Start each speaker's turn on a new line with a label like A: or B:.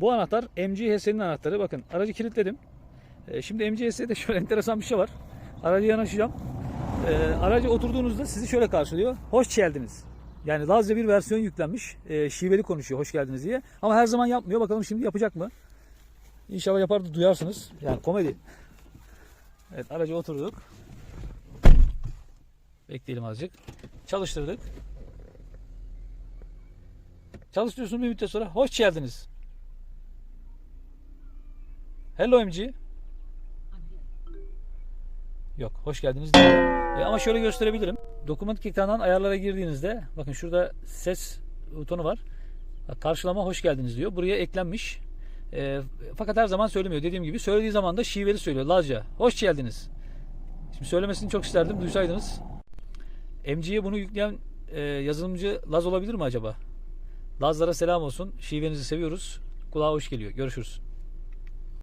A: Bu anahtar MGHS'nin anahtarı. Bakın aracı kilitledim. E, şimdi MGHS'de şöyle enteresan bir şey var. Aracı yanaşacağım. E, aracı oturduğunuzda sizi şöyle karşılıyor. Hoş geldiniz. Yani Lazca bir versiyon yüklenmiş. E, şiveli konuşuyor hoş geldiniz diye. Ama her zaman yapmıyor. Bakalım şimdi yapacak mı? İnşallah yapar da duyarsınız. Yani komedi. Evet aracı oturduk. Bekleyelim azıcık. Çalıştırdık. Çalıştırıyorsun bir müddet sonra hoş geldiniz. Hello MG. Yok hoş geldiniz. E, ama şöyle gösterebilirim. Document Kick'tan ayarlara girdiğinizde bakın şurada ses butonu var. Karşılama hoş geldiniz diyor. Buraya eklenmiş. E, fakat her zaman söylemiyor. Dediğim gibi söylediği zaman da şiveli söylüyor. Lazca. Hoş geldiniz. Şimdi söylemesini çok isterdim. Duysaydınız. MG'ye bunu yükleyen e, yazılımcı Laz olabilir mi acaba? Lazlara selam olsun. Şivenizi seviyoruz. Kulağa hoş geliyor. Görüşürüz.